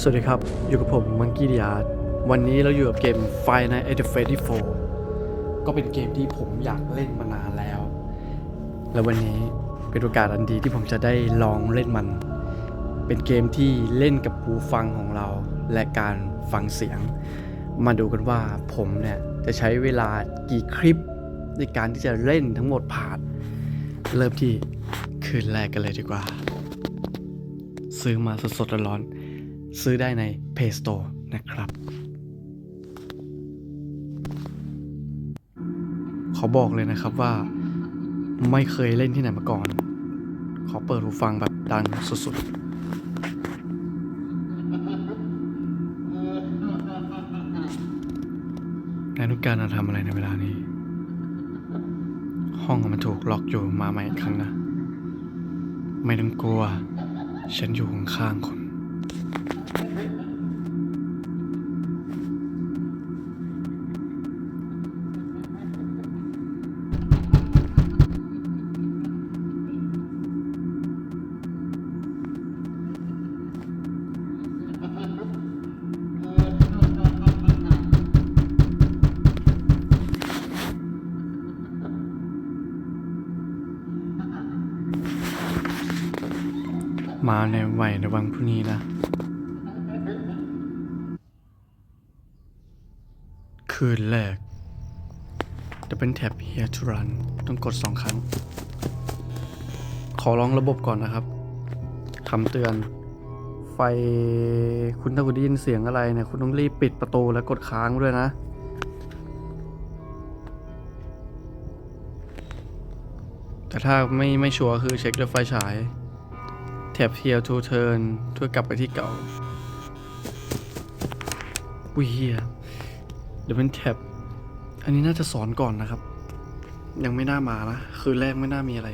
สวัสดีครับ อยู่กับผมมังกี้ดิอาร์วันนี้เราอยู่กับเกม Five Nights at Freddy 4ก็เป็นเกมที่ผมอยากเล่นมานานแล้ว และวันนี้เป็นโอกาสอันดีที่ผมจะได้ลองเล่นมัน เป็นเกมที่เล่นกับหูฟังของเรา และการฟังเสียง มาดูกันว่าผมเนี่ยจะใช้เวลากี่คลิปในการที่จะเล่นทั้งหมดผ่านเริ่มที่คืนแรกกันเลยดีกว่า ซื้อมาสดๆร้อนๆ ซื้อได้ใน Play Store นะครับ ขอบอกเลยนะครับว่าไม่เคยเล่นที่ไหนมาก่อน ขอเปิดหูฟังแบบดังสุดๆนายนุกการทำอะไรในเวลานี้ ห้องมันถูกล็อกอยู่มาใหม่อีกครั้งนะ ไม่ต้องกลัว ฉันอยู่ข้างๆคุณ มาในไหวในวันพรุ่งนี้นะ คืนแรกจะเป็นแท็บ here to run ต้องกดสองครั้ง ขอลองระบบก่อนนะครับคำเตือน ไฟคุณถ้าคุณได้ยินเสียงอะไรเนี่ยคุณต้องรีบปิดประตูและกดค้างด้วยนะแต่ถ้าไม่ไม่ชัวร์คือเช็คด้วยไฟฉาย แท็บ here to turn เพื่อกลับไปที่เก่าอุ้ยเฮียเดี๋ยวเป็นแท็บ อันนี้น่าจะสอนก่อนนะครับ ยังไม่น่ามานะ คือแรกไม่น่ามีอะไร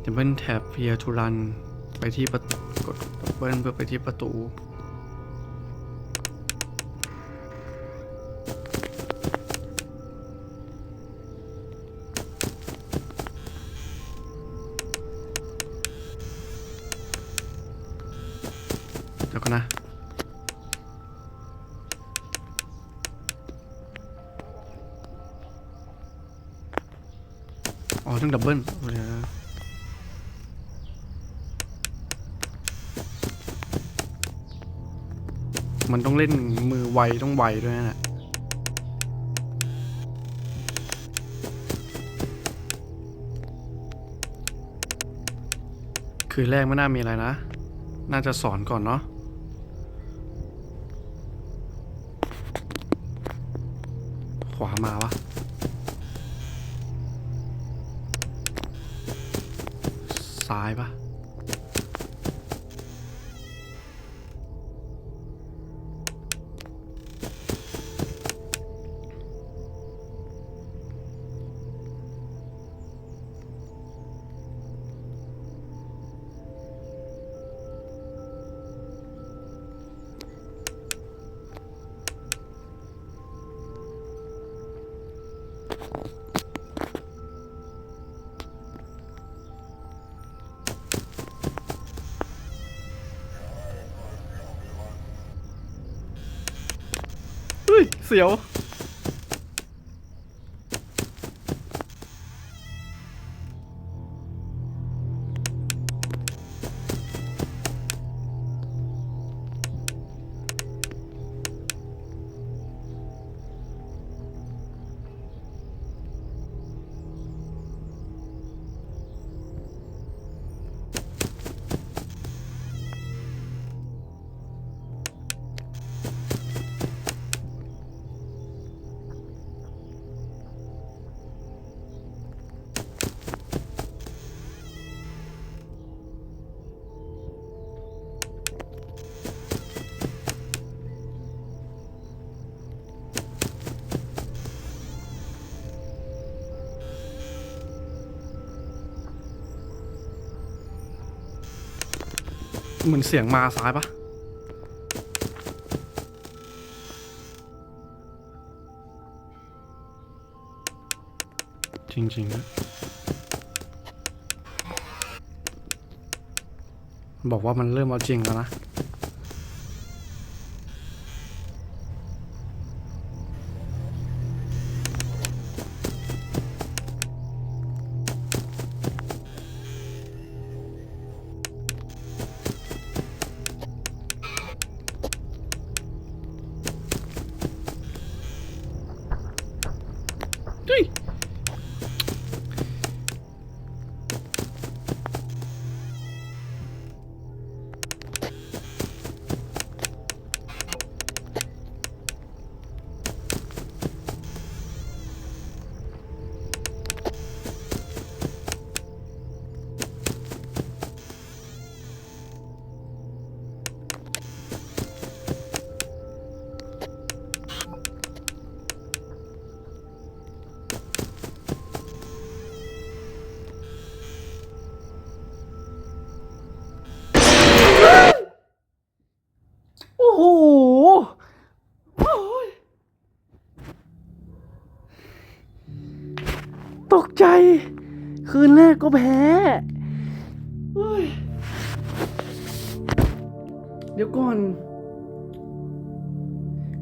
เดี๋ยวเป็นแท็บ here to run ไปที่ประตูกดเบิ้ลเพื่อไปที่ประตู ดับเบิลมันต้องเล่นมือไวต้องไวด้วยนะคือแรกไม่น่ามีอะไรนะ น่าจะสอนก่อนเนาะขวามาวะ ซ้ายปะ เฮ้ เหมือนเสียงมาซ้ายปะจริงๆนะบอกว่ามันเริ่มเอาจริงแล้วนะ 对。 คืนแรกก็แพ้เดี๋ยวก่อน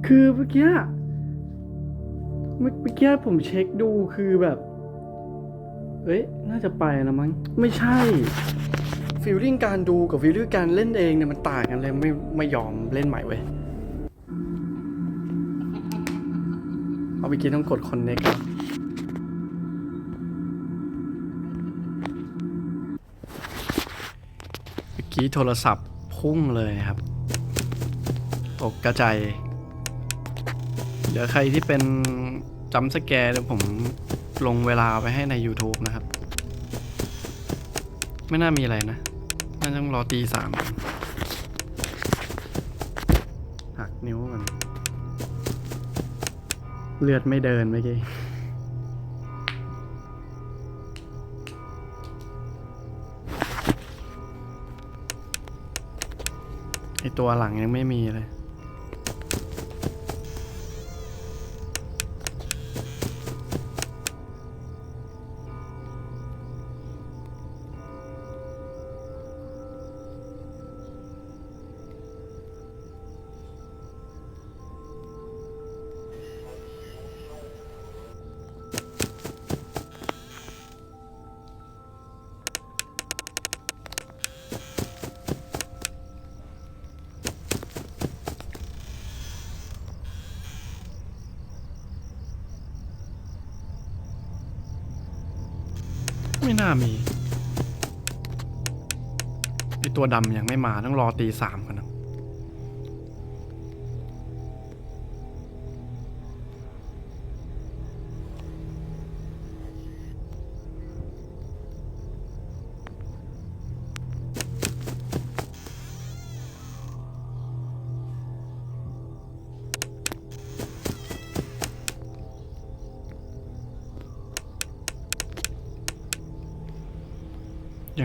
คือเมื่อกี้เมื่อกี้ผมเช็คดูคือแบบ เอ้ย น่าจะไปแล้วมั้ง ไม่ใช่ฟีลลิ่งการดูกับฟีลลิ่งการเล่นเองเนี่ยมันต่างกันเลยไม่ไม่ยอมเล่นใหม่เว้ย เอาไปกินต้องกดคอนเน็กเมีโทรศัพท์พุ่งเลยครับ ตกกระจายเดี๋ยวใครที่เป็นจำสแกร์เดี๋ยวผมลงเวลาไปให้ใน YouTube นะครับ ไม่น่ามีอะไรนะ น่าจะต้องรอตีสามหักนิ้วมัน เลือดไม่เดินเมื่อกี้ ตัวหลังยังไม่มีเลย น่ามีไอตัวดำยังไม่มาต้องรอตีสามกันนะ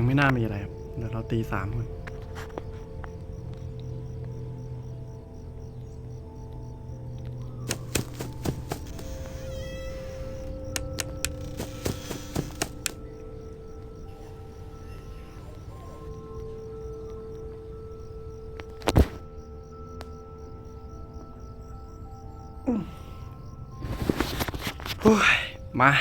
ไม่น่ามีอะไรครับเดี๋ยวเราตีสามกันโอ้ยมา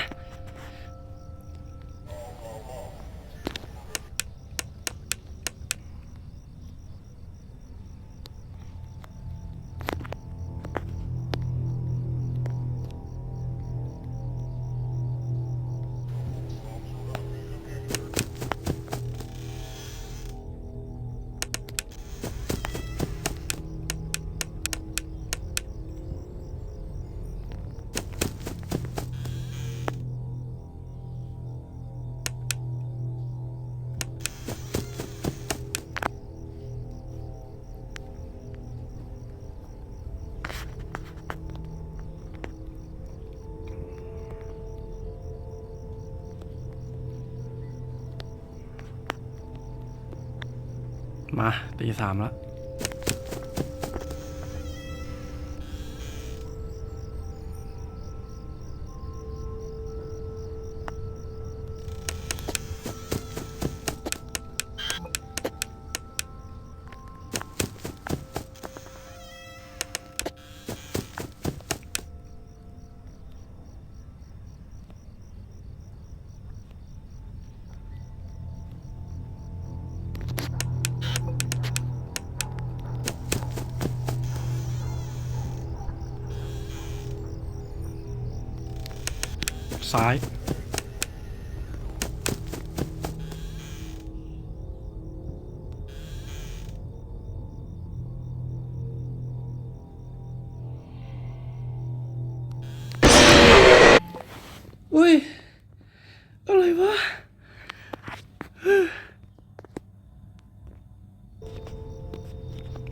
มาตีสามแล้ว ซ้าย อุ้ย อะไรวะ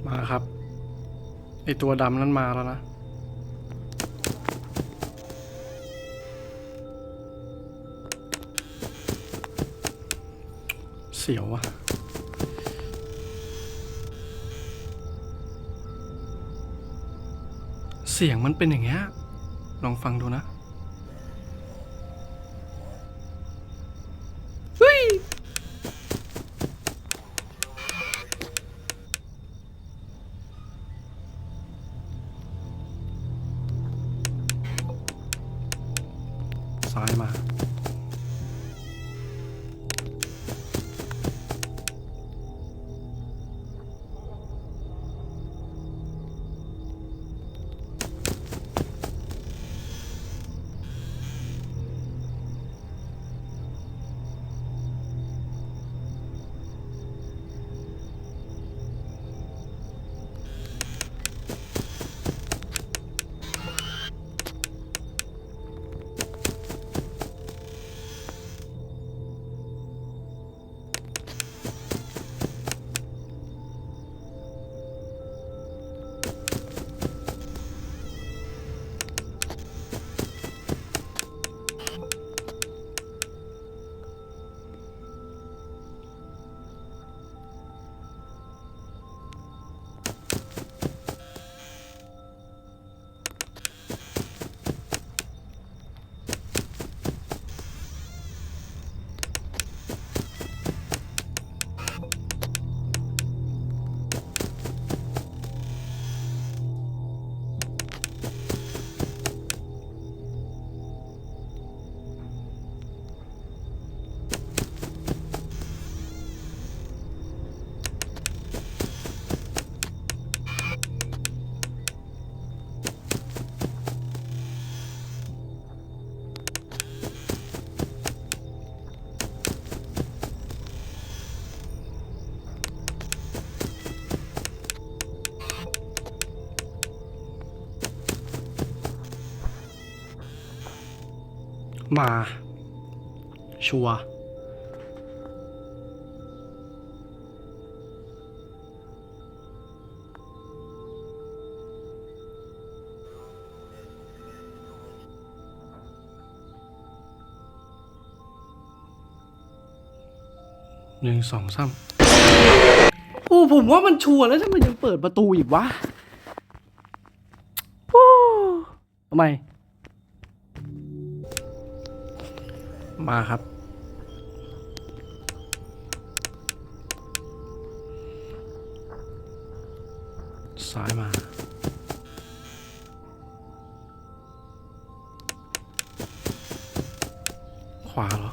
มาครับ ไอตัวดำนั้นมาแล้วนะ เสียวว่ะเสียงมันเป็นอย่างเงี้ย ลองฟังดูนะ มา ชัวหนึ่งสองสามโอ้ผมว่ามันชัวร์แล้วทำไมยังเปิดประตูอีกวะโอ้ทำไม มาครับ ซ้ายมา ขวาเหรอ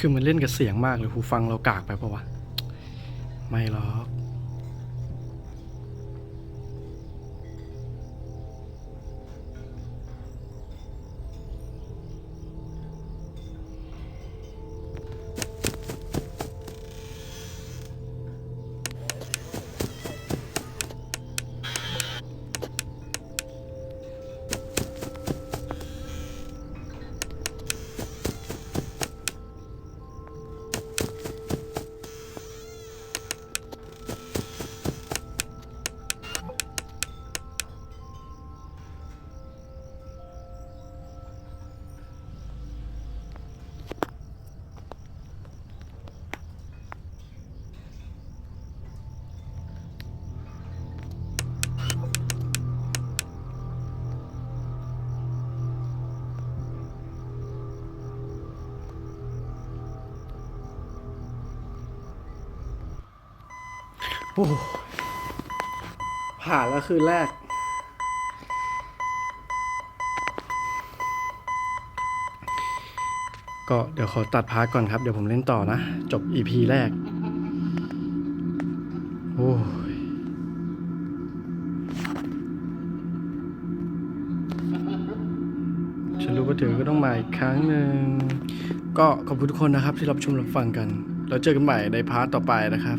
คือมันเล่นกับเสียงมากเลยหูฟังเรากากไปปะวะ ไม่หรอก ผ่านแล้วคืนแรก ก็เดี๋ยวขอตัดพาร์ทก่อนครับ เดี๋ยวผมเล่นต่อนะ จบ EP แรก โอ้ยฉันรู้ว่าเธอก็ต้องมาอีกครั้งหนึ่ง ก็ขอบคุณทุกคนนะครับที่รับชมรับฟังกัน แล้วเจอกันใหม่ในพาร์ทต่อไปนะครับ